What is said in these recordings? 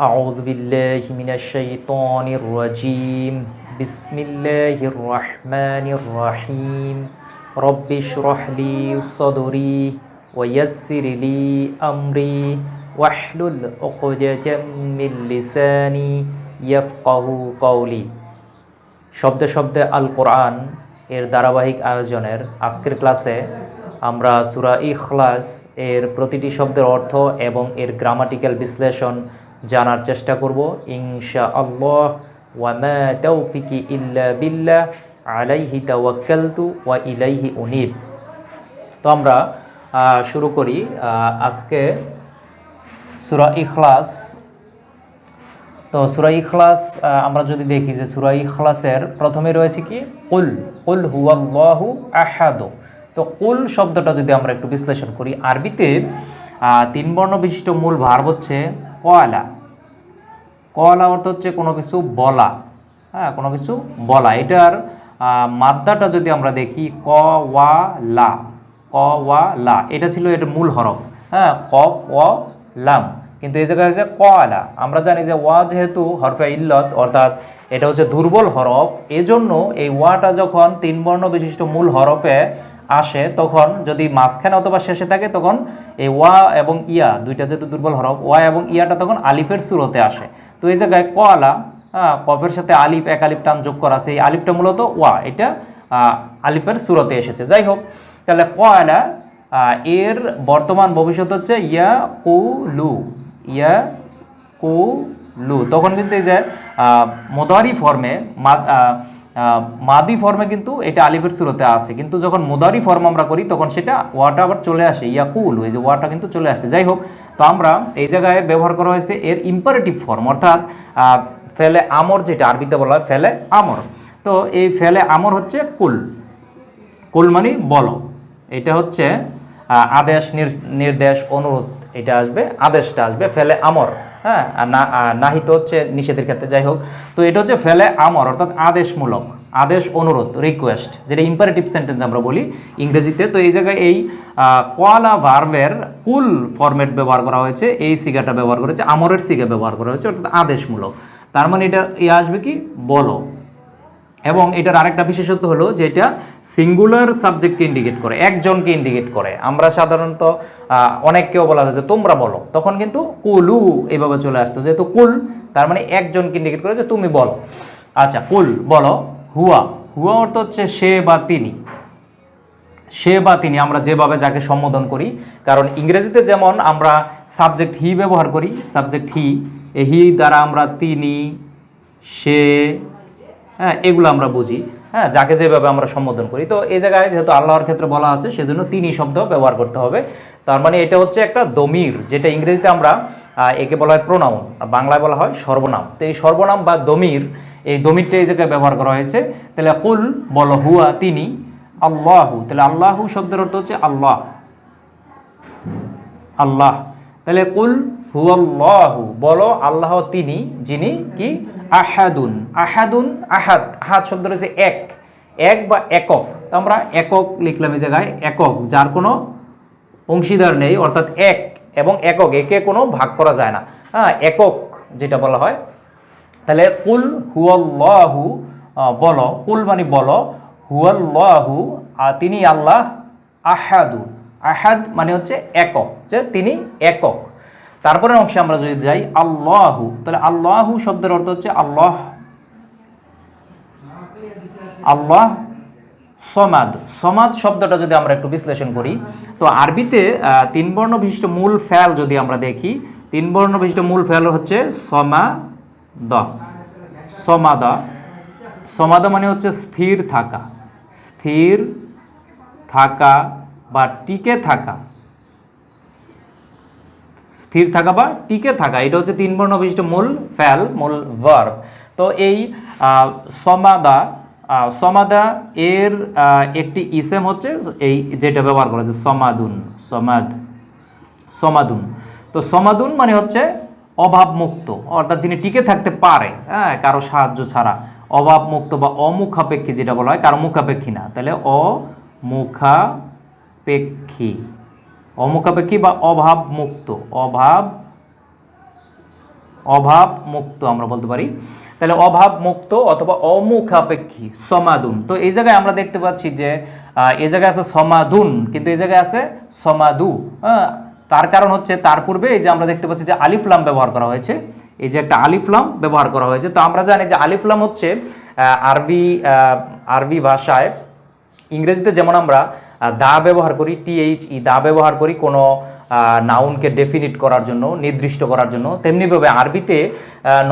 أعوذ بالله من الشيطان الرجيم بسم الله الرحمن الرحيم رب اشرح لي صدري ويسر لي أمري واحلل عقدة من لساني يفقه قولي শব্দে শব্দে আল কোরআন এর ধারাবাহিক আয়োজনের আজকের ক্লাসে আমরা সুরা ইখলাস এর প্রতিটি শব্দের অর্থ এবং এর গ্রামাটিক্যাল বিশ্লেষণ জানার চেষ্টা করব ইনশা আল্লাহ ওয়ামা তৌফিকি ইল্লা বিল্লাহ, আলাইহি তাওয়াক্কালতু ওয়া ইলাইহি উনিব। তো আমরা শুরু করি আজকে সুরা ইখলাস। তো সুরা ইখলাস আমরা যদি দেখি যে সুরা ইখলাসের প্রথমে রয়েছে কি? কুল কুল হুয়াল্লাহু আহাদ। তো কুল শব্দটা যদি আমরা একটু বিশ্লেষণ করি, আরবিতে তিন বর্ণ বিশিষ্ট মূল ভার্ব হচ্ছে কয়লা। কয়লা অর্থ হচ্ছে কোনো কিছু বলা। হ্যাঁ কোনো কিছু বলা। এটার মাদ্দাটা যদি আমরা দেখি, ক, ওয়া, লা। ক, ওয়া, লা। এটা ছিল এটা মূল হরফ। হ্যাঁ কফ, ও, লাম। কিন্তু এই জায়গায় হচ্ছে কয়লা। আমরা জানি যে ওয়া যেহেতু হরফে ইল্লত, অর্থাৎ এটা হচ্ছে দুর্বল হরফ, এজন্য এই ওয়াটা যখন তিন বর্ণ বিশিষ্ট মূল হরফে আসে, তখন যদি মাঝখানে অথবা শেষে থাকে, তখন এই ওয়া এবং ইয়া দুইটা যেহেতু দুর্বল হরফ, ওয়া এবং ইয়াটা তখন আলিফের সুরতে আসে। তো এই জায়গায় কলা হ্যাঁ কফের সাথে আলিফ, এক আলিফ টান যোগ করা আছে, এই আলিফটা মূলত ওয়া, এটা আলিফের সুরতে এসেছে। যাই হোক, তাহলে কয়লা এর বর্তমান ভবিষ্যৎ হচ্ছে ইয়া কু লু, ইয়া কু লু। তখন কিন্তু এই যে মোদারি ফর্মে মাদি ফর্মে কিন্তু এটা আলিফের সুরতে আসে কিন্তু যখন মোদারি ফর্ম আমরা করি, তখন সেটা ওয়াটা আবার চলে আসে, ইয়াকুল এই যে ওয়াটা কিন্তু চলে আসে। যাই হোক, তো আমরা এই জায়গায় ব্যবহার করা হয়েছে এর ইম্পারেটিভ ফর্ম অর্থাৎ ফেলে আমর যেটা, আরবিতে বলা হয় ফেলে আমর। তো এই ফেলে আমর হচ্ছে কুল। কুল মানে বলো। এটা হচ্ছে আদেশ নির- নির্দেশ, অনুরোধ, এটা আসবে, আদেশটা আসবে ফেলে আমর। হ্যাঁ আর না নাহিত হচ্ছে নিষেধের ক্ষেত্রে। যাই হোক, তো এটা হচ্ছে ফেলে আমর, অর্থাৎ আদেশমূলক, আদেশ অনুরোধ রিকোয়েস্ট যেটা ইম্পারেটিভ সেন্টেন্স আমরা বলি ইংরেজিতে। তো এই জায়গায় এই কোয়ালা ভার্বের কুল ফরম্যাট ব্যবহার করা হয়েছে, এই সিগাটা ব্যবহার করেছে, আমরের সিগা ব্যবহার করা হয়েছে, অর্থাৎ আদেশমূলক। তার মানে এটা এ আসবে কি? বলো। এবং এটার আরেকটা বিশেষত্ব হলো যে এটা সিঙ্গুলার সাবজেক্টকে ইন্ডিকেট করে, একজনকে ইন্ডিকেট করে। আমরা সাধারণত অনেককেও বলা যায় যে তোমরা বলো। তখন কিন্তু কুলু এভাবে চলে আসতো, যেহেতু কুল, তার মানে একজনকে ইন্ডিকেট করে যে তুমি বলো। আচ্ছা কুল, বলো, হুয়া। হুয়া অর্থ হচ্ছে সে বা তিনি। সে বা তিনি, আমরা যেভাবে যাকে সম্বোধন করি, কারণ ইংরেজিতে যেমন আমরা সাবজেক্ট হি ব্যবহার করি সাবজেক্ট হি এই হি দ্বারা আমরা তিনি, সে হ্যাঁ এগুলো আমরা বুঝি। হ্যাঁ যাকে যেভাবে আমরা সম্বোধন করি। তো এই জায়গায় যেহেতু আল্লাহর ক্ষেত্রে বলা আছে, সেজন্য তিনি শব্দ ব্যবহার করতে হবে। তার মানে এটা হচ্ছে একটা দমির, যেটা ইংরেজিতে আমরা একে বলা হয় প্রোনাউন বাংলায় বলা হয় সর্বনাম। তো এই সর্বনাম বা দমির, এই দমিরটা এই জায়গায় ব্যবহার করা হয়েছে। তাহলে কুল বলো হুয়া তিনি আল্লাহু। তাহলে আল্লাহু শব্দের অর্থ হচ্ছে আল্লাহ। আল্লাহ। তাহলে কুল হুয়াল্লাহু, বলো আল্লাহ তিনি, যিনি কি? আহাদুন আহাদুন, আহাদ আহাদ শব্দ রয়েছে এক এক বা একক। তো আমরা একক লিখলাম এই জায়গায়, একক, যার কোনো অংশীদার নেই, অর্থাৎ এক এবং একক, একে কোনো ভাগ করা যায় না। হ্যাঁ একক যেটা বলা হয়। তাহলে কুল হুয়াল্লাহু বলো, কুল মানে বলো, হুয়াল্লাহু তিনি আল্লাহ আহাদু। আহাদ মানে হচ্ছে একক, যে তিনি একক। তারপরে অংশে আমরা যদি যাই, আল্লাহু। তাহলে আল্লাহু শব্দের অর্থ হচ্ছে আল্লাহ। আল্লাহ সমাদ। সমাদ শব্দটা যদি আমরা একটু বিশ্লেষণ করি, তো আরবিতে তিন বর্ণ বিশিষ্ট মূল ফেল যদি আমরা দেখি, তিন বর্ণ বিশিষ্ট মূল ফেল হচ্ছে সমা সমাদ। সমাদা। সমাদা মানে হচ্ছে স্থির থাকা। স্থির থাকা বা টিকে থাকা। স্থির থাকা বা টিকে থাকা, এটা হচ্ছে তিন বর্ণ বিশিষ্ট মূল ফ্যাল মূল ভার্ব তো এই সমাদা সমাদা এর একটি ইসেম হচ্ছে এই যেটা ব্যবহার করা হচ্ছে সমাদুন, সমাদ, সমাদুন। তো সমাদুন মানে হচ্ছে অভাবমুক্ত, অর্থাৎ যিনি টিকে থাকতে পারে হ্যাঁ কারও সাহায্য ছাড়া। অভাবমুক্ত বা অমুখাপেক্ষী যেটা বলা হয়, কারও মুখাপেক্ষী না, তাহলে অমুখাপেক্ষী। অমুখাপেক্ষী বা অভাব মুক্ত অভাব অভাব মুক্ত আমরা বলতে পারি। তাহলে অভাব মুক্ত অথবা অমুখাপেক্ষী, সমাদুন। তো এই জায়গায় আমরা দেখতে পাচ্ছি যে এই জায়গায় আছে সমাদুন, কিন্তু এই জায়গায় আছে সমাদু। হ্যাঁ তার কারণ হচ্ছে তার পূর্বে এই যে আমরা দেখতে পাচ্ছি যে আলিফলাম ব্যবহার করা হয়েছে, এই যে একটা আলিফলাম ব্যবহার করা হয়েছে। তো আমরা জানি যে আলিফলাম হচ্ছে আরবি আরবি ভাষায় ইংরেজিতে যেমন আমরা দা ব্যবহার করি টিএইচ ই দা ব্যবহার করি কোনো নাউনকে ডেফিনিট করার জন্য, নির্দিষ্ট করার জন্য। তেমনিভাবে আরবিতে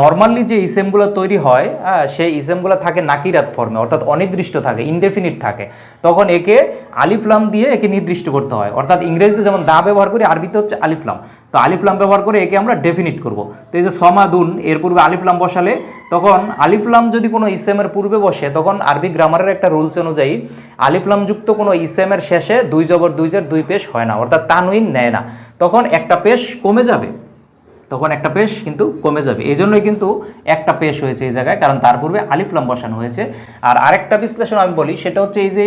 নর্মালি যে ইসেমগুলো তৈরি হয় সেই ইসেমগুলো থাকে নাকিরাত ফর্মে অর্থাৎ অনির্দিষ্ট থাকে ইনডেফিনিট থাকে। তখন একে আলিফলাম দিয়ে একে নির্দিষ্ট করতে হয়। অর্থাৎ ইংরেজিতে যেমন দা ব্যবহার করি, আরবিতে হচ্ছে আলিফলাম তো আলিফলাম ব্যবহার করে একে আমরা ডেফিনিট করব। তো এই যে সমাদুন, এর পূর্বে আলিফলাম বসালে তখন আলিফলাম যদি কোনো ইসেমের পূর্বে বসে, তখন আরবি গ্রামারের একটা রুলস অনুযায়ী আলিফলাম যুক্ত কোনো ইসেমের শেষে দুই জবর, দুই জের, দুই পেশ হয় না, অর্থাৎ তানুইন নেয় না। তখন একটা পেশ কমে যাবে। তখন একটা পেশ কিন্তু কমে যাবে। এই জন্যই কিন্তু একটা পেশ হয়েছে এই জায়গায়, কারণ তার পূর্বে আলিফলাম বসানো হয়েছে। আর আরেকটা বিশ্লেষণ আমি বলি, সেটা হচ্ছে এই যে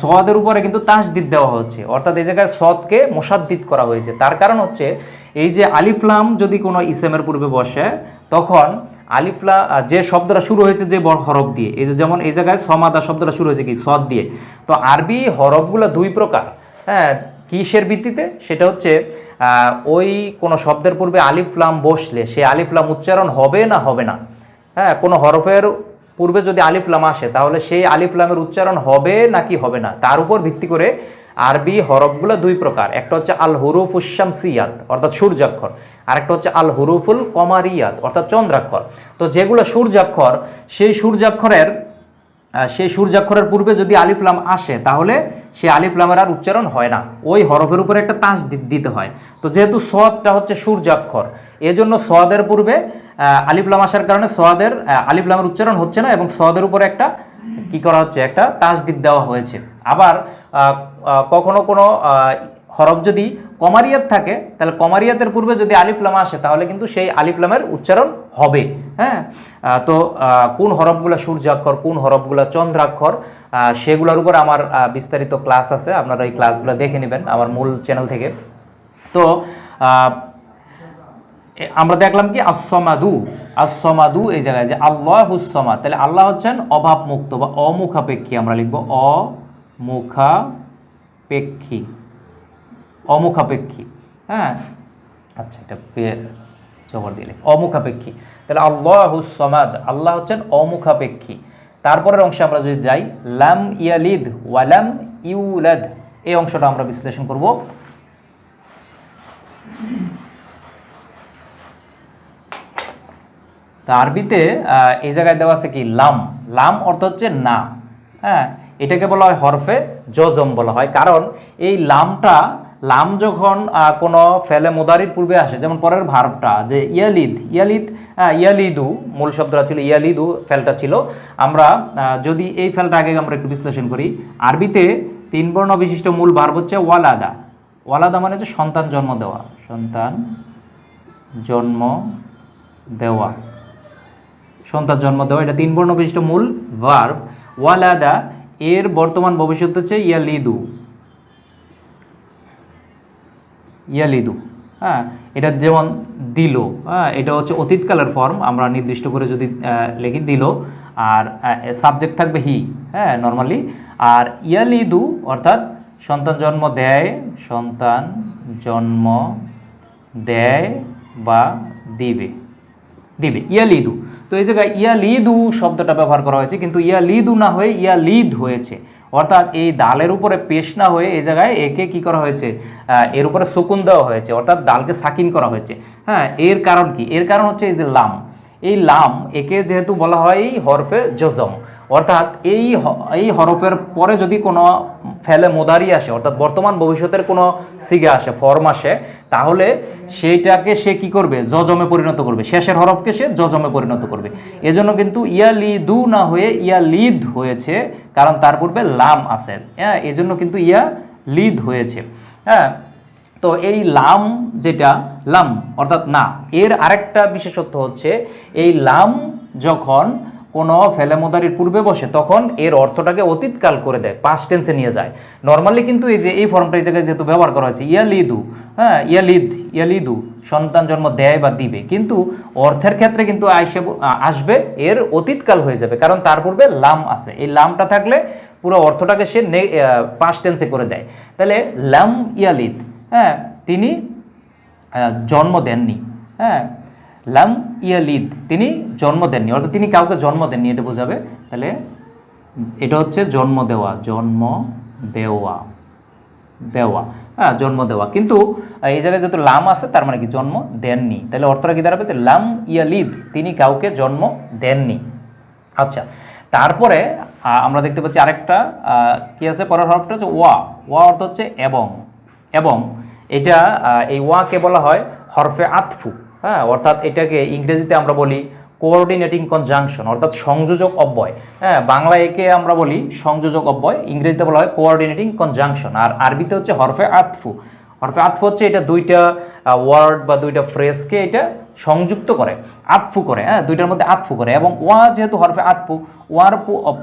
সদের উপরে কিন্তু তাসদিদ দেওয়া হচ্ছে। অর্থাৎ এই জায়গায় সদকে মোসাদ্দিদ করা হয়েছে। তার কারণ হচ্ছে, এই যে আলিফলাম যদি কোনো ইসেমের পূর্বে বসে, তখন আলিফলা যে শব্দটা শুরু হয়েছে যে হরফ দিয়ে, এই যে যেমন এই জায়গায় সমাদা শব্দটা শুরু হয়েছে কি, সদ দিয়ে। তো আরবি হরফগুলো দুই প্রকার হ্যাঁ কিসের ভিত্তিতে? সেটা হচ্ছে ওই কোনো শব্দের পূর্বে আলিফলাম বসলে সে আলিফলাম উচ্চারণ হবে না হবে না। হ্যাঁ কোনো হরফের পূর্বে যদি আলিফলাম আসে, তাহলে সেই আলিফলামের উচ্চারণ হবে নাকি হবে না? তার উপর ভিত্তি করে আরবি হরফগুলো দুই প্রকার। একটা হচ্ছে আল হুরুফ সিয়াত অর্থাৎ সূর্যাক্ষর। আরেকটা হচ্ছে আল হুরুফুল কমারিয়াত, অর্থাৎ চন্দ্রাক্ষর। তো যেগুলো সূর্যাক্ষর, সেই সূর্যাক্ষরের সেই সূর্যাক্ষরের পূর্বে যদি আলিফলাম আসে, তাহলে সেই আলিফলামের আর উচ্চারণ হয় না। ওই হরফের উপরে একটা তাস দিতে হয়। তো যেহেতু সদটা হচ্ছে সূর্যাক্ষর, এজন্য সদের পূর্বে আলিফলাম আসার কারণে সদের আলিফলামের উচ্চারণ হচ্ছে না এবং সদের উপরে একটা, কি করা হচ্ছে, একটা তাস তাসদিদ দেওয়া হয়েছে। আবার কখনো কোনো হরফ যদি কমারিয়াত থাকে, তাহলে কমারিয়াতের পূর্বে যদি আলিফলাম আসে, তাহলে কিন্তু সেই আলিফলামের উচ্চারণ হবে। হ্যাঁ? তো কোন হরফগুলো সূর্যাক্ষর, কোন হরফগুলো চন্দ্রাক্ষর সেগুলোর উপর আমার বিস্তারিত ক্লাস আছে, আপনারা এই ক্লাসগুলো দেখে নেবেন আমার মূল চ্যানেল থেকে। তো আমরা দেখলাম কি আসমাদু আসমাদু এই জায়গায় যে আল্লাহ হুসমা তাহলে আল্লাহ হচ্ছেন অভাব মুক্ত বা অমুখাপেক্ষী, আমরা লিখব অমুখাপেক্ষী। অমুখাপেক্ষী হ্যাঁ? আচ্ছা এটা পে- জবর দিলে অমুখাপেক্ষী। তাহলে আল্লাহ হুসমাদ আল্লাহ হচ্ছেন অমুখাপেক্ষী। তারপরের অংশে আমরা যদি যাই, লাম ইয়ালিদ ওয়ালাম ইউলাদ। এই অংশটা আমরা বিশ্লেষণ করব। আরবিতে এই জায়গায় দেওয়া আছে কি? লাম। লাম অর্থ হচ্ছে না হ্যাঁ? এটাকে বলা হয় হরফে, জজম বলা হয়। কারণ এই লামটা লাম যখন কোনো ফেলে মোদারির পূর্বে আসে, যেমন পরের ভার্বটা, যে ইয়ালিদ ইয়ালিদ ইয়ালিদু, মূল শব্দটা ছিল ইয়ালিদু, ফেলটা ছিল। আমরা যদি এই ফেলটা আগে আমরা একটু বিশ্লেষণ করি, আরবিতে তিন বর্ণ বিশিষ্ট মূল ভার্ব হচ্ছে ওয়ালাদা। ওয়ালাদা মানে হচ্ছে সন্তান জন্ম দেওয়া। সন্তান জন্ম দেওয়া। সন্তান জন্ম দেওয়া, এটা তিন বর্ণ বিশিষ্ট মূল ভার্ব। ওয়ালাদা, এর বর্তমান ভবিষ্যৎ হচ্ছে ইয়ালিদু। ইয়ালিদু হ্যাঁ? এটা যেমন দিল হ্যাঁ? এটা হচ্ছে অতীতকালের ফর্ম আমরা নির্দিষ্ট করে যদি লিখি দিল, আর সাবজেক্ট থাকবে হি হ্যাঁ নর্মালি আর ইয়ালিদু, অর্থাৎ সন্তান জন্ম দেয়, সন্তান জন্ম দেয় বা দিবে দিবে, ইয়ালিদু। তো এই জায়গায় ইয়ালিদু শব্দটা ব্যবহার করা হয়েছে, কিন্তু ইয়ালিদু না হয়ে ইয়ালিদ হয়েছে। অর্থাৎ এই ডালের উপরে পেশ না হয়ে এই জায়গায় একে কি করা হয়েছে এর উপরে শকুন দেওয়া হয়েছে, অর্থাৎ ডালকে সাকিন করা হয়েছে। হ্যাঁ এর কারণ কি? এর কারণ হচ্ছে এই যে লাম। এই লাম, একে যেহেতু বলা হয় হরফে জজম অর্থাৎ এই এই হরফের পরে যদি কোনো ফেলে মোদারি আসে, অর্থাৎ বর্তমান ভবিষ্যতের কোনো সিগে আসে, ফর্ম আসে, তাহলে সেইটাকে সে কি করবে? জজমে পরিণত করবে। শেষের হরফকে সে জজমে পরিণত করবে। এজন্য কিন্তু ইয়ালিদু না হয়ে ইয়া লিদ হয়েছে, কারণ তার পূর্বে লাম আছে। হ্যাঁ এজন্য কিন্তু ইয়া লিদ হয়েছে। হ্যাঁ তো এই লাম যেটা, লাম অর্থাৎ না, এর আরেকটা বিশেষত্ব হচ্ছে, এই লাম যখন কোনো ফেলেমোদারির পূর্বে বসে তখন এর অর্থটাকে অতীতকাল করে দেয় পাস্ট টেন্সে নিয়ে যায়। নর্মালি কিন্তু এই যে, এই ফর্মটা এই জায়গায় যেহেতু ব্যবহার করা হয়েছে, ইয়ালিদু হ্যাঁ ইয়ালিদ, ইয়ালিদু, সন্তান জন্ম দেয় বা দিবে। কিন্তু অর্থের ক্ষেত্রে কিন্তু আইসে, আসবে, এর অতীতকাল হয়ে যাবে, কারণ তার পূর্বে লাম আছে। এই লামটা থাকলে পুরো অর্থটাকে সে পাস্ট টেন্সে করে দেয়। তাহলে লাম ইয়ালিদ হ্যাঁ তিনি জন্ম দেননি হ্যাঁ লাম ইয়ালিদ, তিনি জন্ম দেননি, অর্থাৎ তিনি কাউকে জন্ম দেননি, এটা বোঝাবে। তাহলে এটা হচ্ছে জন্ম দেওয়া জন্ম দেওয়া দেওয়া হ্যাঁ জন্ম দেওয়া। কিন্তু এই জায়গায় যেহেতু লাম আছে, তার মানে কি জন্ম দেননি। তাহলে অর্থটা কি দাঁড়াবে? লাম ইয়ালিদ, তিনি কাউকে জন্ম দেননি। আচ্ছা তারপরে আমরা দেখতে পাচ্ছি আরেকটা কি আছে? পরের হরফটা হচ্ছে ওয়া। ওয়া অর্থ হচ্ছে এবং। এবং এটা এই ওয়াকে বলা হয় হরফে আতফু। হ্যাঁ অর্থাৎ এটাকে ইংরেজিতে আমরা বলি কোঅর্ডিনেটিং কনজাংশন অর্থাৎ সংযোজক অব্যয়। হ্যাঁ বাংলা একে আমরা বলি সংযোজক অব্যয়, ইংরেজিতে বলা হয় কোঅর্ডিনেটিং কনজাংশন আর আরবিতে হচ্ছে হরফে আতফু। হরফে আতফু হচ্ছে এটা দুইটা ওয়ার্ড বা দুইটা ফ্রেজকে এটা সংযুক্ত করে, আতফু করে হ্যাঁ দুইটার মধ্যে আতফু করে। এবং ওয়া যেহেতু হরফে আতফু, ওয়ার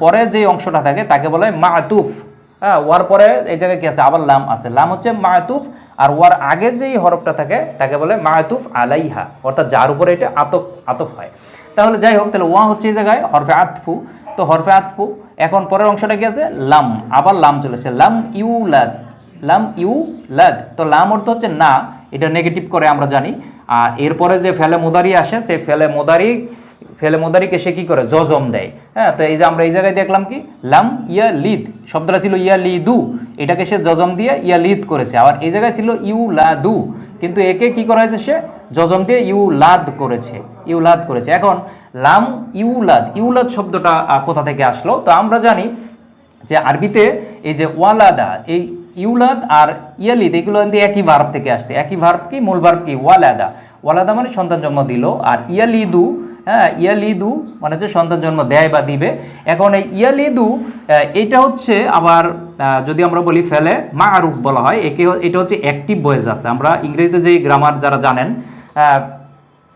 পরে যে অংশটা থাকে তাকে বলা হয় মাতুফ। হ্যাঁ ওয়ার পরে এই জায়গায় কি আছে? আবার লাম আছে। লাম হচ্ছে মাতুফ, আর ওয়ার আগে যেই হরফটা থাকে, তাকে বলে মাতুফ আলাইহা। অর্থাৎ যার উপরে এটা আতফ আতফ হয়। তাহলে যাই হোক, তাহলে ওয়া হচ্ছে এই জায়গায় হরফে আতফু। তো হরফে আতফু, এখন পরের অংশটা কি আছে? লাম। আবার লাম চলেছে লাম ইউলাদ লাম ইউ লাদ। তো লাম অর্থ হচ্ছে না, এটা নেগেটিভ করে আমরা জানি। আর এরপরে যে ফেলে মোদারি আসে, সেই ফেলে মোদারি ফেলে মোদারিকে সে কি করে? জজম দেয়। হ্যাঁ তো এই যে আমরা এই জায়গায় দেখলাম কি? লাম ইয়া লিদ শব্দটা ছিল ইয়া লিদু এটাকে সে জজম দিয়ে ইয়া লিদ করেছে। আবার এই জায়গায় ছিল ইউ লাদু কিন্তু একে কি করা হয়েছে সে? জজম দিয়ে ইউ লাদ করেছে। ইউলাদ করেছে। এখন লাম ইউলাদ ইউলাদ শব্দটা কোথা থেকে আসলো? তো আমরা জানি যে আরবিতে এই যে ওয়ালাদা, এই ইউলাদ আর ইয়ালিদ, এগুলো কিন্তু একই ভার্ব থেকে আসছে। একই ভার্ব কি? মূল ভার্ব কি? ওয়ালাদা। ওয়ালাদা মানে সন্তান জন্ম দিল। আর ইয়ালিদু হ্যাঁ ইয়ালিদু মানে হচ্ছে সন্তান জন্ম, দেয় বা দিবে। এখন এই ইয়ালিদু এটা হচ্ছে আবার যদি আমরা বলি ফেলে মা আরুফ বলা হয়। একে এটা হচ্ছে অ্যাক্টিভ ভয়েস আছে। আমরা ইংরেজিতে যে গ্রামার যারা জানেন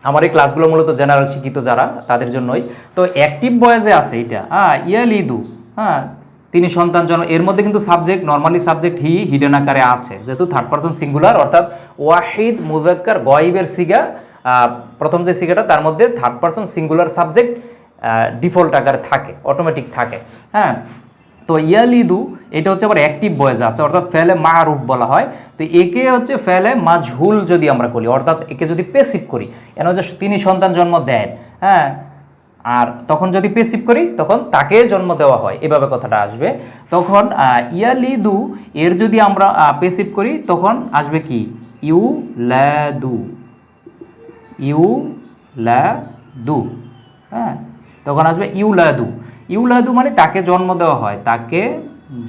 আমার এই ক্লাসগুলো মূলত জেনারেল শিক্ষিত যারা, তাদের জন্যই। তো অ্যাক্টিভ বয়েজে আছে এটা। হ্যাঁ ইয়ালিদু হ্যাঁ তিনি সন্তান জন্ম এর মধ্যে কিন্তু সাবজেক্ট নর্মালি সাবজেক্ট হি হিডেন আকারে আছে। যেহেতু থার্ড পার্সন সিঙ্গুলার অর্থাৎ ওয়াহিদ মুজাক্কার গয়েবের সিগা প্রথম যে সিগাটা, তার মধ্যে third person singular subject default আকারে থাকে অটোমেটিক থাকে হ্যাঁ? তো ইয়ালিদু, এটা হচ্ছে আবার অ্যাক্টিভ বয়েজ আছে, অর্থাৎ ফেলে মা মারুফ বলা হয়। তো একে হচ্ছে ফেলে মাজহুল যদি আমরা করি, অর্থাৎ একে যদি পেসিভ করি, এন হচ্ছে তিনি সন্তান জন্ম দেন হ্যাঁ? আর তখন যদি পেসিভ করি, তখন তাকে জন্ম দেওয়া হয়, এভাবে কথাটা আসবে। তখন ইয়ালিদু, এর যদি আমরা পেসিভ করি, তখন আসবে কি? ইউ ল্যাদু ইউ লা দু হ্যাঁ? তখন আসবে ইউলাদু ইউলাদু মানে তাকে জন্ম দেওয়া হয়। তাকে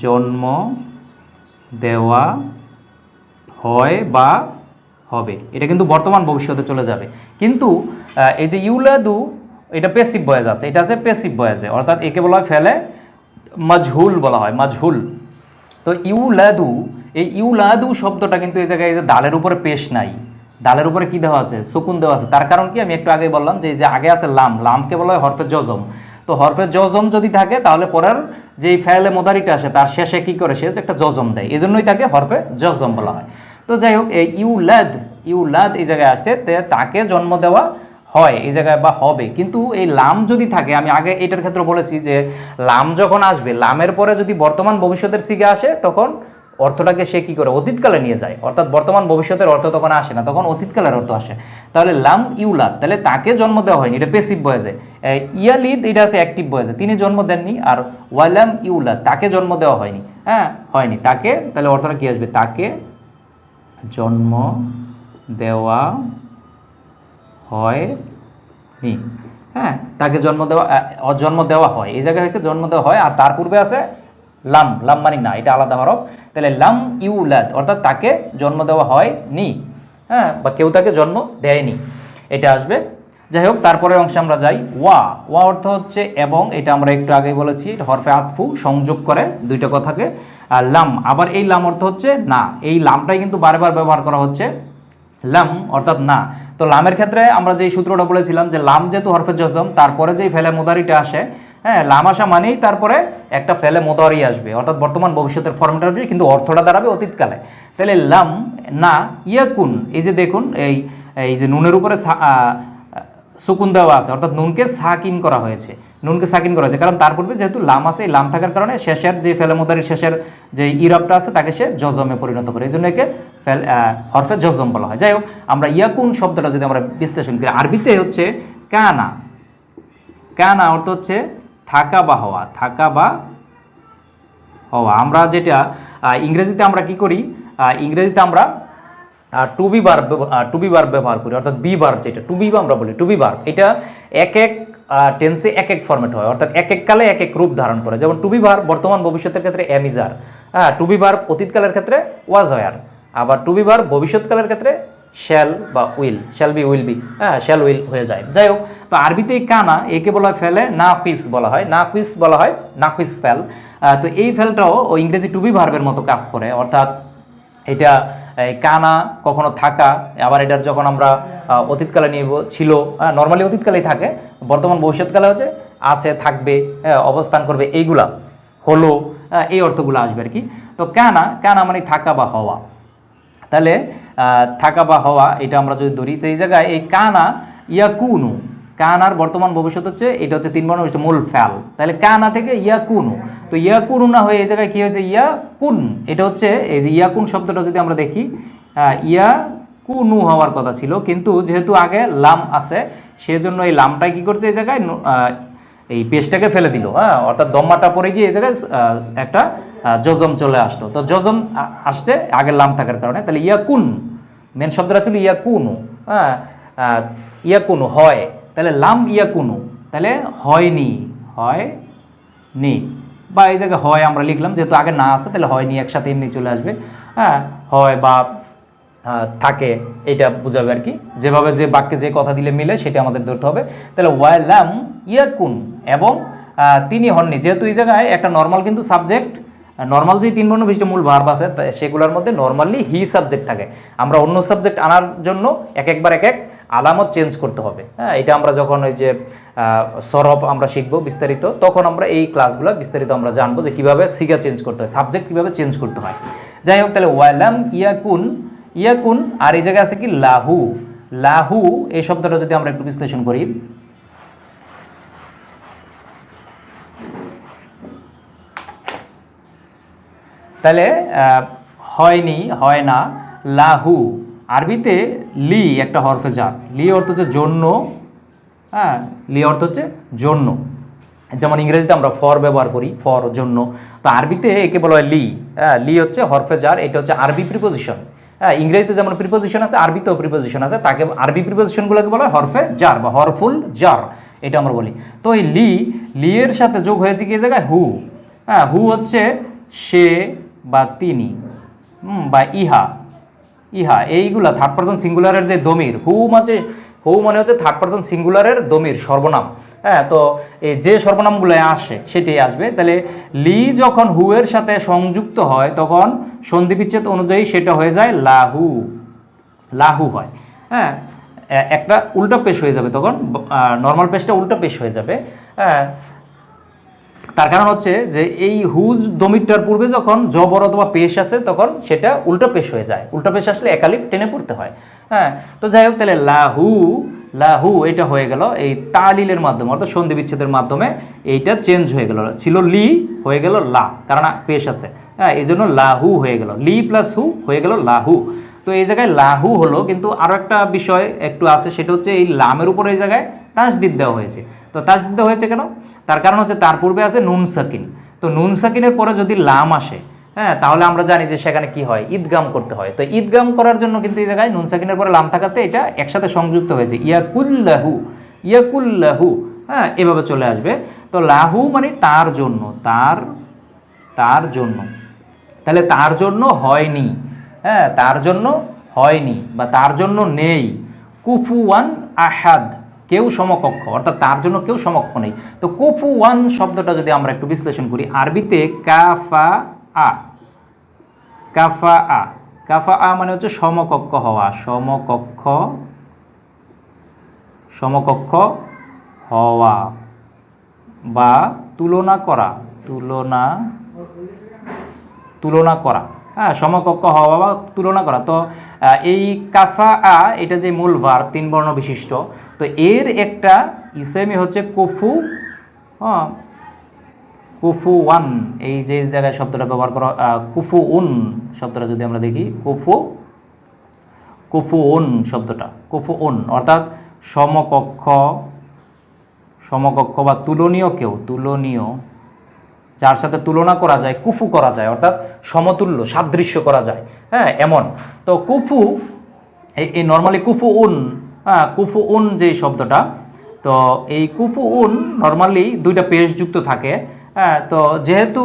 জন্ম দেওয়া হয় বা হবে। এটা কিন্তু বর্তমান ভবিষ্যতে চলে যাবে। কিন্তু এই যে ইউলাদু এটা পেসিভ বয়েজ আছে। এটা আছে পেসিভ বয়েজে অর্থাৎ একে বলা হয় ফেলে, মাজহুল বলা হয়, মাজহুল। তো ইউলাদু এই ইউলাদু শব্দটা কিন্তু এই জায়গায় এই যে দালের উপরে পেশ নাই। দালের উপরে কি দেওয়া আছে? সুকুন দেওয়া আছে। তার কারণ কি? আমি একটু আগে বললাম যে যে আগে আছে লাম। লামকে বলা হয় হরফে জজম তো হরফে জজম যদি থাকে, তাহলে পরের যেই ফেলে মোদারিটা আসে, তার শেষে কি করে? সে একটা জজম দেয়। এই জন্যই তাকে হরফে জজম বলা হয়। তো যাই হোক, এই ইউলাদ ইউলাদ এই জায়গায় আসে তাকে জন্ম দেওয়া হয়, এই জায়গায় বা হবে। কিন্তু এই লাম যদি থাকে, আমি আগে এটার ক্ষেত্রে বলেছি যে, লাম যখন আসবে, লামের পরে যদি বর্তমান ভবিষ্যতের সিগে আসে, তখন অর্থটাকে সে কি করে? অতীতকালে নিয়ে যায়। অর্থাৎ বর্তমান ভবিষ্যতের অর্থ তখন আসে না, তখন অতীতকালের অর্থ আসে। তাহলে লাম ইউলাদ, তাহলে তাকে জন্ম দেওয়া হয়নি, এটা পেসিভ বয়েজে ইয়ালিদ, এটা আছে অ্যাক্টিভ বয়েজে তিনি জন্ম দেননি, আর ওয়ালাম ইউলাদ, তাকে জন্ম দেওয়া হয়নি। হ্যাঁ হয়নি। তাকে, তাহলে অর্থটা কি আসবে? তাকে জন্ম দেওয়া হয় হ্যাঁ তাকে জন্ম দেওয়া জন্ম দেওয়া হয়। এই জায়গায় হয়েছে জন্ম দেওয়া হয়, আর তার পূর্বে আছে লাম লাম মানে না, এটা আলাদা হরফ। তাহলে লাম ইউলাদ, অর্থাৎ তাকে জন্ম দেওয়া হয় নি হ্যাঁ বা কেউ তাকে জন্ম দেয়নি, এটা আসবে। যাই হোক, তারপরের অংশে আমরা যাই, ওয়া। ওয়া অর্থ হচ্ছে এবং, এটা আমরা একটু আগে বলেছি, হরফে আতফু, সংযোগ করে দুইটা কথাকে। আর লাম, আবার এই লাম অর্থ হচ্ছে না। এই লামটাই কিন্তু বারবার ব্যবহার করা হচ্ছে, লাম অর্থাৎ না। তো লামের ক্ষেত্রে আমরা যেই সূত্রটা বলেছিলাম যে লাম যেহেতু হরফে জজম তারপরে যেই ফেলে মোদারিটা আসে হ্যাঁ লাম আসা মানেই তারপরে একটা ফেলে মোদারি আসবে। অর্থাৎ বর্তমান ভবিষ্যতের ফর্মটা আসবে, কিন্তু অর্থটা দাঁড়াবে অতীতকালে। তাহলে লাম না ইয়াকুন, এই যে দেখুন, এই এই যে নুনের উপরে সুকুন দেওয়া আছে, অর্থাৎ নুনকে সাকিন করা হয়েছে। নুনকে সাকিন করা হয়েছে, কারণ তার পূর্বে যেহেতু লাম আছে লাম থাকার কারণে শেষের যে ফেলেমোদারির শেষের যে ইরাবটা আছে, তাকে সে জজমে পরিণত করে। এই জন্য একে ফেল হরফে জজম বলা হয়। যাই হোক, আমরা ইয়াকুন শব্দটা যদি আমরা বিশ্লেষণ করি, আরবিতে হচ্ছে কানা। কানা অর্থ হচ্ছে থাকা বা হওয়া, থাকা বা হওয়া। আমরা যেটা ইংরেজিতে আমরা কি করি? ইংরেজিতে আমরা টু বি বার টু বি বার ব্যবহার করি, অর্থাৎ বি বার যেটা টু বি আমরা বলি টু বি বার এটা এক এক টেন্সে এক এক ফর্মেট হয়, অর্থাৎ এক এক কালে এক এক রূপ ধারণ করে। যেমন টু বি বার বর্তমান ভবিষ্যতের ক্ষেত্রে এমিজার হ্যাঁ টু বি বার অতীতকালের ক্ষেত্রে ওয়াজ হয়ার আবার টু বি বার ভবিষ্যৎকালের ক্ষেত্রে শ্যাল বা will shall be will be হ্যাঁ শ্যাল উইল হয়ে যায়। যাই হোক, তো আরবিতে কানা, একে বলা হয় ফেলে না কুইস বলা হয় না কুইস বলা হয় না কুইস ফেল তো এই ফেলটাও ও ইংরেজি টু বি ভার্বের মতো কাজ করে, অর্থাৎ এটা কানা, কখনো থাকা, আবার এটার যখন আমরা অতীতকালে নিব, ছিল নর্মালি অতীতকালেই থাকে, বর্তমান ভবিষ্যৎকালে হচ্ছে, আছে, থাকবে অবস্থান করবে, এইগুলা, হলো এই অর্থগুলো আসবে আর কি। তো কানা কানা মানে থাকা বা হওয়া। তাহলে থাকা বা হওয়া এটা আমরা যদি ধরি তো এই জায়গায় এই কানা ইয়াকুনু কানার বর্তমান ভবিষ্যৎ হচ্ছে এটা হচ্ছে তিন বর্ণ মূল ফ্যাল তাহলে কানা থেকে ইয়াকুনু তো ইয়াকুনু না হয়ে এই জায়গায় কি হয়েছে? ইয়াকুন এটা হচ্ছে এই যে ইয়াকুন শব্দটা যদি আমরা দেখি আহ, ইয়াকুনু হওয়ার কথা ছিল কিন্তু যেহেতু আগে লাম আছে সেজন্য এই লামটাই কি করছে এই জায়গায়? এই পেস্টটাকে ফেলে দিল হ্যাঁ? অর্থাৎ দম্মাটা পড়ে গিয়ে এই জায়গায় একটা জজম চলে আসলো। তো জজম আসছে আগের লাম থাকার কারণে। তাহলে ইয়াকুন মেন শব্দটা ছিল ইয়াকুনু হ্যাঁ? ইয়াকুনু, হয়। তাহলে লাম ইয়াকুনু, তাহলে হয়নি হয় নি বা এই জায়গায় হয় আমরা লিখলাম, যেহেতু আগে না আছে, তাহলে হয়নি, একসাথে এমনি চলে আসবে। হ্যাঁ? হয়, বা থাকে, এটা বোঝাবে আর কি। যেভাবে যে বাক্যে যে কথা দিলে মিলে, সেটা আমাদের ধরতে হবে। তাহলে ওয়াই ওয়ালাম ইয়াকুন, এবং তিনি হননি। যেহেতু এই জায়গায় একটা নর্মাল কিন্তু সাবজেক্ট নর্মাল যে তিন বর্ণ বিশিষ্ট মূল ভার্ব আছে সেগুলোর মধ্যে নর্মালি হি সাবজেক্ট থাকে। আমরা অন্য সাবজেক্ট আনার জন্য এক একবার এক এক আলামত চেঞ্জ করতে হবে। হ্যাঁ এটা আমরা যখন ওই যে সরফ আমরা শিখব বিস্তারিত, তখন আমরা এই ক্লাসগুলো বিস্তারিত আমরা জানব যে কীভাবে সিগা চেঞ্জ করতে হয় সাবজেক্ট কীভাবে চেঞ্জ করতে হয়। যাই হোক, তাহলে ওয়ালাম ইয়াকুন ইয়াকুন, আর এই জায়গায় আছে কি লাহু। লাহু, এই শব্দটা যদি আমরা একটু বিশ্লেষণ করি তাহলে হয়নি, হয় না, লাহু। আরবিতে লি একটা হরফে জাত লি অর্থ হচ্ছে জন্য হ্যাঁ লি অর্থ হচ্ছে জন্য। যেমন ইংরেজিতে আমরা ফর ব্যবহার করি, ফর, জন্য। তো আরবিতে একে বলা হয় লি। হ্যাঁ লি হচ্ছে হরফে জার এটা হচ্ছে আরবি প্রিপোজিশন হ্যাঁ ইংরেজিতে যেমন প্রিপোজিশন আছে, আরবিতেও প্রিপোজিশন আছে, তাকে আরবি প্রিপোজিশনগুলোকে বলা হয় হরফে জার বা হরফুল জার এটা আমরা বলি। তো এই লি লি এর সাথে যোগ হয়েছে কি জায়গায়? হু। হ্যাঁ হু হচ্ছে সে বা তিনি বা ইহা ইহা, এইগুলা থার্ড পার্সন সিঙ্গুলারের যে দমির হু মানে হু মানে হচ্ছে থার্ড পার্সন সিঙ্গুলারের দমির, সর্বনাম। হ্যাঁ তো এই যে সর্বনামগুলো আসে সেটাই আসবে। তাহলে লি যখন হু এর সাথে সংযুক্ত হয়, তখন সন্ধি বিচ্ছেদ অনুযায়ী সেটা হয়ে যায় লাহু। লাহু হয়। হ্যাঁ একটা উল্টো পেশ হয়ে যাবে তখন নর্মাল পেশটা উল্টো পেশ হয়ে যাবে। হ্যাঁ তার কারণ হচ্ছে যে এই হুজ দমিরটার পূর্বে যখন জবর অথবা পেশ আছে তখন সেটা উল্টো পেশ হয়ে যায়। উল্টো পেশ আসলে একালিপ টেনে পড়তে হয়। হ্যাঁ তো যাই হোক, তাহলে লাহু লাহু, এটা হয়ে গেল এই তালিলের মাধ্যমে, অর্থাৎ সন্ধি বিচ্ছেদের মাধ্যমে এইটা চেঞ্জ হয়ে গেল। ছিল লি, হয়ে গেল লা, কারণ পেশ আছে। হ্যাঁ এই জন্য লাহু হয়ে গেল। লি প্লাস হু হয়ে গেল লাহু। তো এই জায়গায় লাহু হলো, কিন্তু আরও একটা বিষয় একটু আছে, সেটা হচ্ছে এই লামের উপর এই জায়গায় তাসদিদ দেওয়া হয়েছে। তো তাসদিদ দেওয়া হয়েছে কেন? তার কারণ হচ্ছে তার পূর্বে আছে নুন সাকিন। তো নুন সাকিনের পরে যদি লাম আসে হ্যাঁ তাহলে আমরা জানি যে সেখানে কি হয়? ঈদগাম করতে হয়। তো ঈদগাম করার জন্য কিন্তু এই জায়গায় নুন সাকিনের পরে লাম থাকাতে এটা একসাথে সংযুক্ত হয়েছে। ইয়াকুল্লাহু ইয়াকুল্লাহু হ্যাঁ এভাবে চলে আসবে। তো লাহু মানে তার জন্য, তার তার জন্য। তাহলে তার জন্য হয়নি হ্যাঁ তার জন্য হয়নি বা তার জন্য নেই। কুফুয়ান আহাদ। কেউ সমকক্ষ, অর্থাৎ তার জন্য কেউ সমকক্ষ নেই। তো কুফুয়ান শব্দটা যদি আমরা একটু বিশ্লেষণ করি, আরবিতে কাফা আ। কাফা আ। কাফা আ মানে হচ্ছে সমকক্ষ হওয়া। সমকক্ষ সমকক্ষ হওয়া বা তুলনা করা। তুলনা তুলনা করা। হ্যাঁ সমকক্ষ হওয়া বা তুলনা করা। তো এই কাফা আ, এটা যে মূল ভার তিন বর্ণ বিশিষ্ট। তো এর একটা ইসেমি হচ্ছে কুফু হ্যাঁ কুফু ওয়ান এই যে জায়গায় শব্দটা ব্যবহার করা কুফু উন শব্দটা যদি আমরা দেখি, কুফু কুফু উন শব্দটা কুফু উন অর্থাৎ সমকক্ষ সমকক্ষ বা তুলনীয় কেউ, তুলনীয়, যার সাথে তুলনা করা যায়, কুফু করা যায়, অর্থাৎ সমতুল্য, সাদৃশ্য করা যায় হ্যাঁ এমন। তো কুফু, এই নর্মালি কুফু উন হ্যাঁ কুফু উন যে শব্দটা, তো এই কুফু উন নর্মালি দুইটা পেশ যুক্ত থাকে। হ্যাঁ তো যেহেতু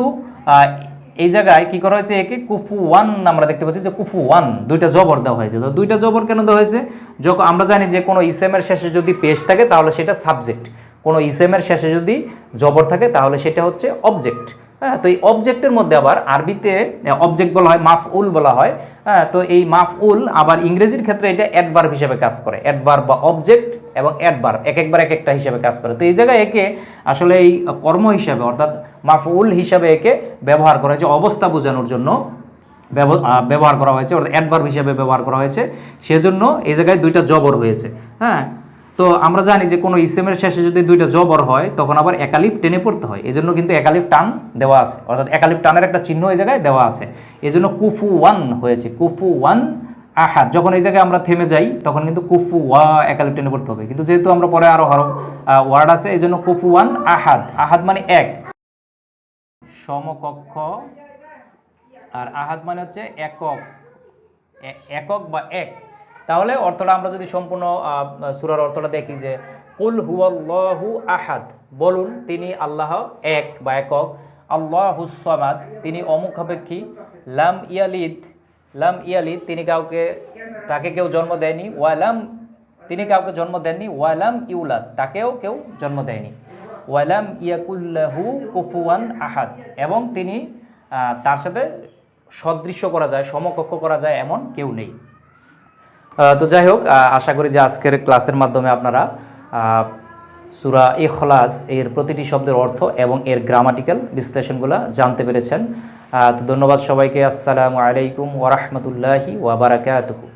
এই জায়গায় কি করা হয়েছে একে? কুফু ওয়ান আমরা দেখতে পাচ্ছি যে কুফু ওয়ান, দুইটা জবর দেওয়া হয়েছে। তো দুইটা জবর কেন দেওয়া হয়েছে? যখন আমরা জানি যে কোনো ইসেমের শেষে যদি পেশ থাকে, তাহলে সেটা সাবজেক্ট কোনো ইসেমের শেষে যদি জবর থাকে, তাহলে সেটা হচ্ছে অবজেক্ট হ্যাঁ তো এই অবজেক্টের মধ্যে আবার আরবিতে অবজেক্ট বলা হয় মাফ উল বলা হয়। হ্যাঁ তো এই মাফ উল আবার ইংরেজির ক্ষেত্রে এটা অ্যাডভার হিসেবে কাজ করে। অ্যাডভার বা অবজেক্ট এবং অ্যাডভার এক একবার এক একটা হিসেবে কাজ করে। তো এই জায়গায় একে আসলে এই কর্ম হিসাবে, অর্থাৎ মাফ উল হিসাবে একে ব্যবহার করা হয়েছে, অবস্থা বোঝানোর জন্য ব্যব- ব্যবহার করা হয়েছে, অর্থাৎ অ্যাডভার্ব হিসাবে ব্যবহার করা হয়েছে। সেজন্য এই জায়গায় দুইটা জবর হয়েছে। হ্যাঁ তো আমরা জানি যে কোনো ইসেমের শেষে যদি দুইটা জবর হয়, তখন আবার একালিফ টেনে পড়তে হয়। এজন্য কিন্তু একালিফ টান দেওয়া আছে। অর্থাৎ একালিফ টানের একটা চিহ্ন এই জায়গায় দেওয়া আছে। এজন্য কুফু ওয়ান হয়েছে। কুফু ওয়ান আহাদ। যখন এই জায়গায় আমরা থেমে যাই, তখন কিন্তু কুফু ওয়া একালিফ টেনে পড়তে হবে। কিন্তু যেহেতু আমরা পরে আরও হরফ ওয়ার্ড আছে এই জন্য কুফু ওয়ান আহাদ। আহাদ মানে এক। সমকক্ষ আর আহাদ মানে হচ্ছে একক। একক বা এক। তাহলে অর্থটা আমরা যদি সম্পূর্ণ সুরার অর্থটা দেখি যে, কুল হুয়াল্লাহু আহাদ বলুন তিনি আল্লাহ এক বা একক। আল্লাহু সামাদ তিনি অমুখাপেক্ষী। লাম ইয়ালিদ লাম ইয়ালিদ তিনি কাউকে, তাকে কেউ জন্ম দেয়নি। ওয়ালাম তিনি কাউকে জন্ম দেননি। ওয়ালাম ইউলাদ তাকেও কেউ জন্ম দেয়নি। ওয়ালাম ইয়াকুল্লাহু কুফুয়ান আহাদ এবং তিনি তার সাথে সদৃশ্য করা যায়, সমকক্ষ করা যায় এমন কেউ নেই। তো যাই হোক আশা করি যে আজকের ক্লাসের মাধ্যমে আপনারা সুরা এ খলাস এর প্রতিটি শব্দের অর্থ এবং এর গ্রামাটিক্যাল বিশ্লেষণগুলো জানতে পেরেছেন। তো ধন্যবাদ সবাইকে। আসসালামু আলাইকুম ওরহমতুল্লাহি ওয়াবারাকাতুহু